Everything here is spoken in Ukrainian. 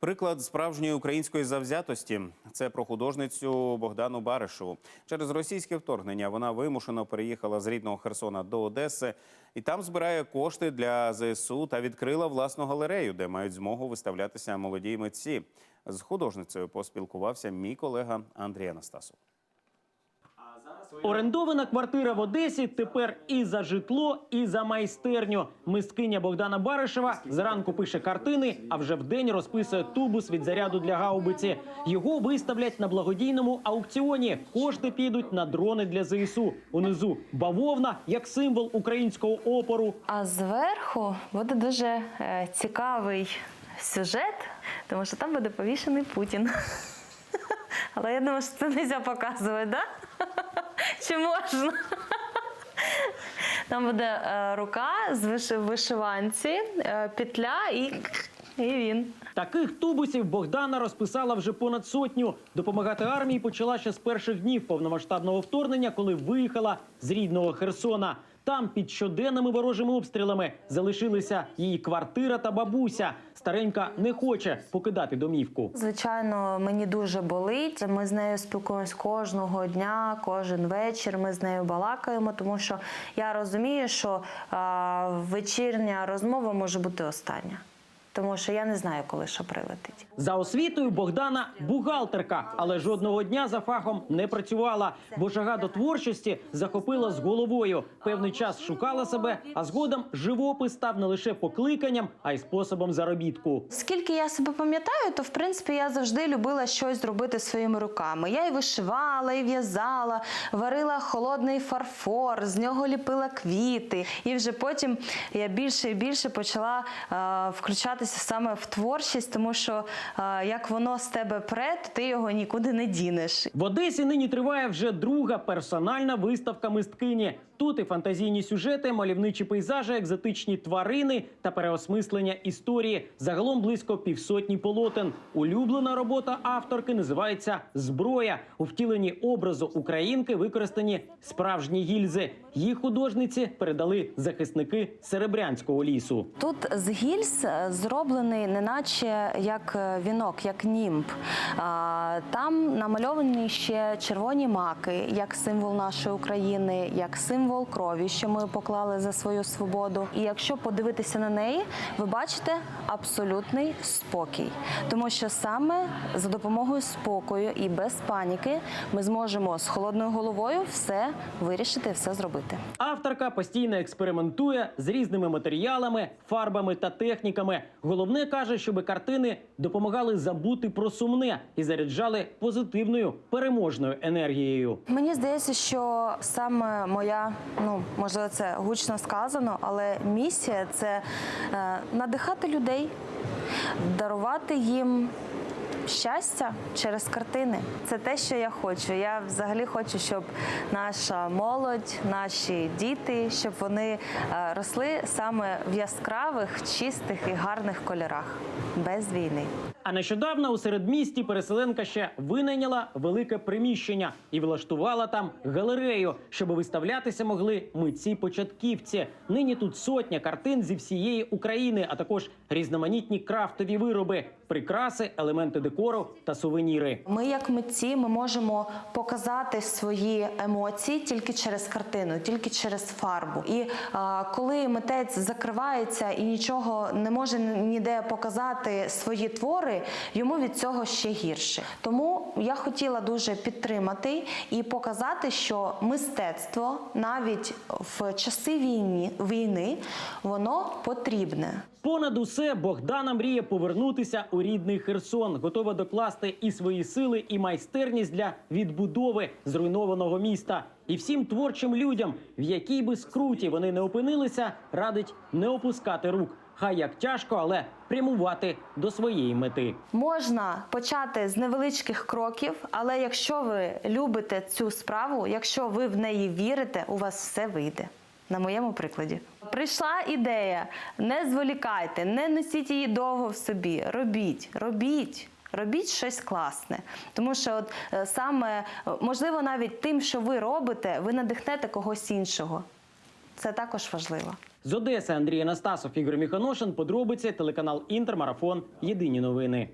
Приклад справжньої української завзятості це про художницю Богдану Баришеву. Через російське вторгнення вона вимушено переїхала з рідного Херсона до Одеси і там збирає кошти для ЗСУ та відкрила власну галерею, де мають змогу виставлятися молоді митці. З художницею поспілкувався мій колега Андрій Анастасов. Орендована квартира в Одесі тепер і за житло, і за майстерню. Мисткиня Богдана Баришева зранку пише картини, а вже вдень розписує тубус від заряду для гаубиці. Його виставлять на благодійному аукціоні. Кошти підуть на дрони для ЗСУ. Унизу бавовна як символ українського опору. А зверху буде дуже е, цікавий сюжет, тому що там буде повішений Путін. Але я думаю, що це не можна показувати, да? Чи можна? Там буде е, рука з виши- вишиванці, е, петля і, і він. Таких тубусів Богдана розписала вже понад сотню. Допомагати армії почала ще з перших днів повномасштабного вторгнення, коли виїхала з рідного Херсона. Там під щоденними ворожими обстрілами залишилися її квартира та бабуся. Старенька не хоче покидати домівку. Звичайно, мені дуже болить. Ми з нею спілкуємось кожного дня, кожен вечір. Ми з нею балакаємо, тому що я розумію, що а, вечірня розмова може бути остання. Тому що я не знаю, коли що прилетить. За освітою Богдана бухгалтерка, але жодного дня за фахом не працювала, бо жага до творчості захопила з головою. Певний час шукала себе, а згодом живопис став не лише покликанням, а й способом заробітку. Скільки я себе пам'ятаю, то в принципі я завжди любила щось зробити своїми руками. Я і вишивала, і в'язала, варила холодний фарфор, з нього ліпила квіти. І вже потім я більше і більше почала е, включатися саме в творчість, тому що як воно з тебе пре, то ти його нікуди не дінеш. В Одесі нині триває вже друга персональна виставка мисткині. Тут і фантазійні сюжети, мальовничі пейзажі, екзотичні тварини та переосмислення історії. Загалом близько півсотні полотен. Улюблена робота авторки називається Зброя. У втіленні образу українки використані справжні гільзи. Їх художниці передали захисники Серебрянського лісу. Тут з гільз е, зроблений неначе як е, вінок, як німб. Там намальовані ще червоні маки, як символ нашої України, як символ крові, що ми поклали за свою свободу. І якщо подивитися на неї, ви бачите абсолютний спокій, тому що саме за допомогою спокою і без паніки ми зможемо з холодною головою все вирішити, все зробити. Авторка постійно експериментує з різними матеріалами, фарбами та техніками. Головне каже, щоб картини допомагали забути про сумне і заряджали позитивною переможною енергією. Мені здається, що саме моя, ну можливо, це гучно сказано, але місія це е, надихати людей, дарувати їм. Щастя через картини це те, що я хочу. Я взагалі хочу, щоб наша молодь, наші діти, щоб вони е, росли саме в яскравих, чистих і гарних кольорах без війни. А нещодавно у середмісті переселенка ще винайняла велике приміщення і влаштувала там галерею, щоб виставлятися могли митці-початківці. Нині тут сотня картин зі всієї України, а також різноманітні крафтові вироби, прикраси, елементи декору та сувеніри. Ми, як митці, ми можемо показати свої емоції тільки через картину, тільки через фарбу. І а, коли митець закривається і нічого не може ніде показати свої твори, йому від цього ще гірше. Тому я хотіла дуже підтримати і показати, що мистецтво навіть в часи війни воно потрібне. Понад усе Богдана мріє повернутися у рідний Херсон, готова докласти і свої сили, і майстерність для відбудови зруйнованого міста. І всім творчим людям, в якій би скруті вони не опинилися, радить не опускати рук. Хай як тяжко, але прямувати до своєї мети. Можна почати з невеличких кроків, але якщо ви любите цю справу, якщо ви в неї вірите, у вас все вийде. На моєму прикладі. Прийшла ідея, не зволікайте, не носіть її довго в собі. Робіть, робіть. Робіть щось класне, тому що от е, саме е, можливо навіть тим, що ви робите, ви надихнете когось іншого. Це також важливо. З Одеси Андрій Анастасов, Ігор Міханошин. Подробиці телеканал Інтермарафон. Єдині новини.